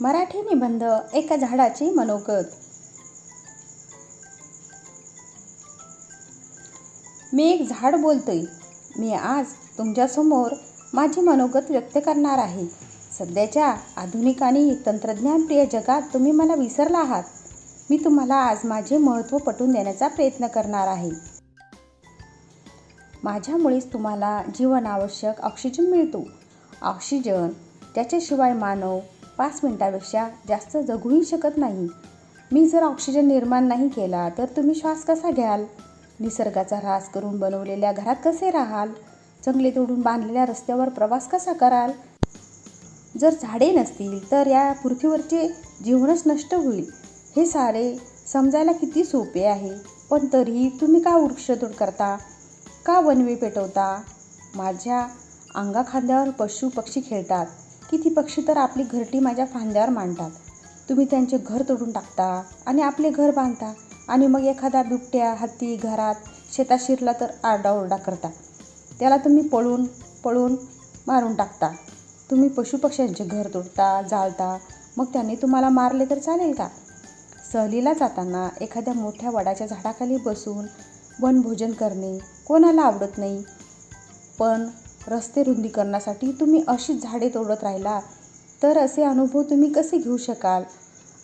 मराठी निबंध एका झाडाची मनोगत. मी एक झाड बोलतोय. मी आज तुमच्यासमोर माझी मनोगत व्यक्त करणार आहे. सध्याच्या आधुनिक आणि तंत्रज्ञानप्रिय जगात तुम्ही मला विसरला आहात. मी तुम्हाला आज माझे महत्त्व पटवून देण्याचा प्रयत्न करणार आहे. माझ्यामुळेच तुम्हाला जीवन आवश्यक ऑक्सिजन मिळतो. ऑक्सिजन त्याच्याशिवाय मानव पाच मिनटापेक्षा जास्त जगूही शकत नाही. मी जर ऑक्सिजन निर्माण नाही केला तर तुम्ही श्वास कसा घ्याल? निसर्गाचा ऱ्हास करून बनवलेल्या घरात कसे राहाल? जंगले तोडून बांधलेल्या रस्त्यावर प्रवास कसा कराल? जर झाडे नसतील तर या पृथ्वीवरचे जीवनच नष्ट होईल. हे सारे समजायला किती सोपे आहे? पण तरीही तुम्ही का वृक्षतोड करता? का वनवे पेटवता? माझ्या अंगाखांद्यावर पशु पक्षी खेळतात. किती पक्षी तर आपली घरटी माझ्या फांद्यावर मांडतात. तुम्ही त्यांचे घर तोडून टाकता आणि आपले घर बांधता आणि मग एखादा बिबट्या हत्ती घरात शेतात शिरला तर आरडाओरडा करता. त्याला तुम्ही पळून पळून मारून टाकता. तुम्ही पशुपक्ष्यांचे घर तोडता जाळता मग त्यांनी तुम्हाला मारले तर चालेल का? सहलीला जाताना एखाद्या मोठ्या वडाच्या झाडाखाली बसून वनभोजन करणे कोणाला आवडत नाही. पण रस्ते रुंदीकरणासाठी तुम्ही अशीच झाडे तोडत राहिला तर असे अनुभव तुम्ही कसे घेऊ शकाल?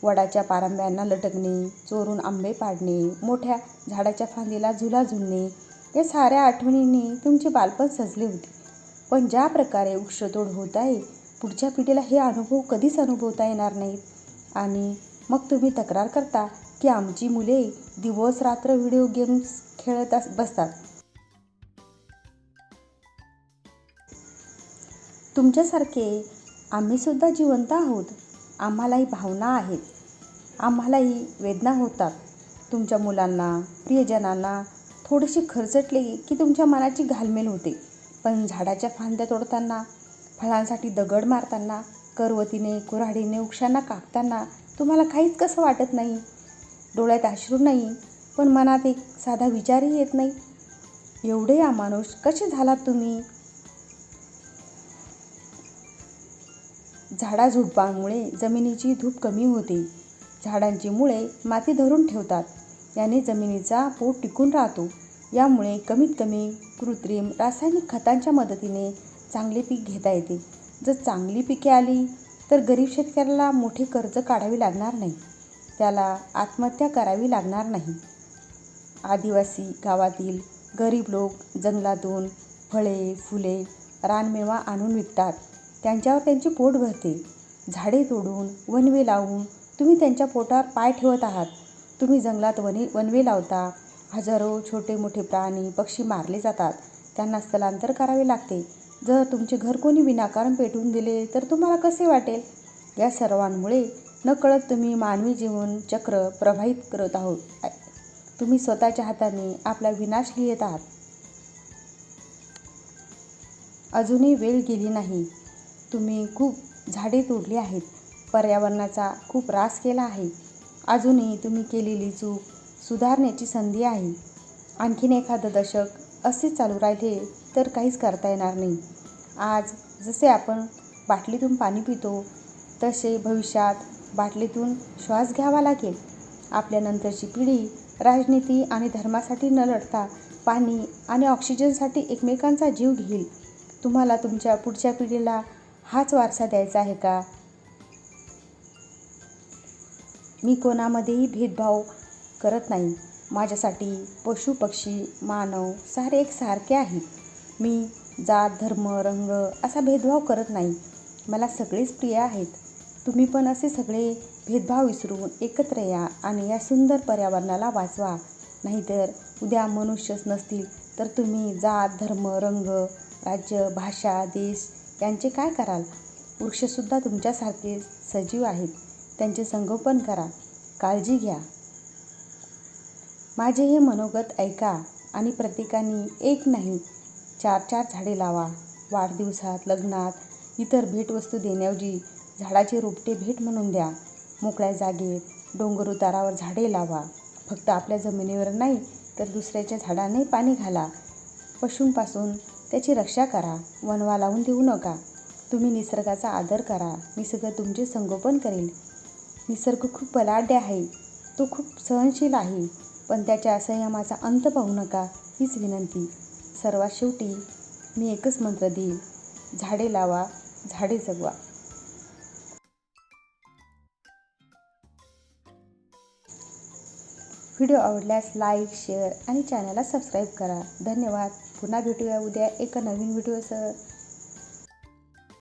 वडाच्या पारंब्यांना लटकणे चोरून आंबे पाडणे मोठ्या झाडाच्या फांदीला झुला झुलणे या साऱ्या आठवणींनी तुमचे बालपण सजले होते. पण ज्या प्रकारे वृक्षतोड होत आहे पुढच्या पिढीला हे अनुभव कधीच अनुभवता येणार नाहीत. आणि मग तुम्ही तक्रार करता की आमची मुले दिवस रात्र व्हिडिओ गेम्स खेळत अस बसतात. तुमच्यासारखे आम्हीसुद्धा जिवंत आहोत. आम्हालाही भावना आहेत. आम्हालाही वेदना होतात. तुमच्या मुलांना प्रियजनांना थोडेसे खरचटले की तुमच्या मनाची घालमेल होते. पण झाडाच्या फांद्या तोडताना फळांसाठी दगड मारताना करवतीने कुऱ्हाडीने वृक्षांना कापताना तुम्हाला काहीच कसं वाटत नाही? डोळ्यात अश्रू नाही पण मनात एक साधा विचारही येत नाही. एवढे अमानुष कसे झालात तुम्ही? झाडाझुडपांमुळे जमिनीची धूप कमी होते. झाडांची मुळे माती धरून ठेवतात. याने जमिनीचा पोट टिकून राहतो. यामुळे कमीत कमी कृत्रिम रासायनिक खतांच्या मदतीने चांगले पीक घेता येते. जर चांगली पिके आली तर गरीब शेतकऱ्याला मोठे कर्ज काढावे लागणार नाही. त्याला आत्महत्या करावी लागणार नाही. आदिवासी गावातील गरीब लोक जंगलातून फळे फुले रानमेवा आणून विकतात. त्यांच्यावर त्यांचे पोट भरते. झाडे तोडून वनवे लावून तुम्ही त्यांच्या पोटावर पाय ठेवत आहात. तुम्ही जंगलात वने वनवे लावता. हजारो छोटे मोठे प्राणी पक्षी मारले जातात. त्यांना स्थलांतर करावे लागते. जर तुमचे घर कोणी विनाकारण पेटवून दिले तर तुम्हाला कसे वाटेल? या सर्वांमुळे नकळत तुम्ही मानवी जीवन चक्र प्रभावित करत आहोत. तुम्ही स्वतःच्या हाताने आपला विनाश लिहित आहात. अजूनही वेळ गेली नाही. तुम्ही खूप झाडे तोडली आहेत. पर्यावरणाचा खूप ऱ्हास केला आहे. अजूनही तुम्ही केलेली चूक सुधारण्याची संधी आहे. आणखीन एखादं दशक असेच चालू राहिले तर काहीच करता येणार नाही. आज जसे आपण बाटलीतून पाणी पितो तसे भविष्यात बाटलीतून श्वास घ्यावा लागेल. आपल्यानंतरची पिढी राजनीती आणि धर्मासाठी न लढता पाणी आणि ऑक्सिजनसाठी एकमेकांचा जीव घेईल. तुम्हाला तुमच्या पुढच्या पिढीला हाच वारसा द्यायचा आहे का? मी कोणामध्येही भेदभाव करत नाही. माझ्यासाठी पशु पक्षी मानव सारे एक सारखे आहेत मी जात धर्म रंग असा भेदभाव करत नाही. मला सगळेच प्रिय आहेत. तुम्ही पण असे सगळे भेदभाव विसरून एकत्र या आणि या सुंदर पर्यावरणाला वाचवा. नाहीतर उद्या मनुष्यच नसतील तर तुम्ही जात धर्म रंग राज्य भाषा देश त्यांचे काय कराल? वृक्षसुद्धा तुमच्यासारखे सजीव आहेत. त्यांचे संगोपन करा. काळजी घ्या. माझे हे मनोगत ऐका आणि प्रत्येकाने एक नाही चार चार झाडे लावा. वाढदिवसात लग्नात इतर भेटवस्तू देण्याऐवजी झाडाचे रोपटे भेट म्हणून द्या. मोकळ्या जागेत डोंगर उतारावर झाडे लावा. फक्त आपल्या जमिनीवर नाही तर दुसऱ्याच्या झाडांनाही पाणी घाला. पशूंपासून त्याची रक्षा करा वनवा लावून देऊ नका. तुम्ही निसर्गाचा आदर करा. निसर्ग तुमचे संगोपन करेल निसर्ग खूप बलाढ्य आहे. तो खूप सहनशील आहे. पण त्याच्या संयमाचा अंत पाहू नका हीच विनंती. सर्वात शेवटी मी एकच मंत्र देईल झाडे लावा झाडे जगवा. व्हिडिओ आवडल्यास लाईक शेअर आणि चॅनलला सबस्क्राईब करा. धन्यवाद. पुन्हा भेटूया उद्या एका नवीन व्हिडिओसह.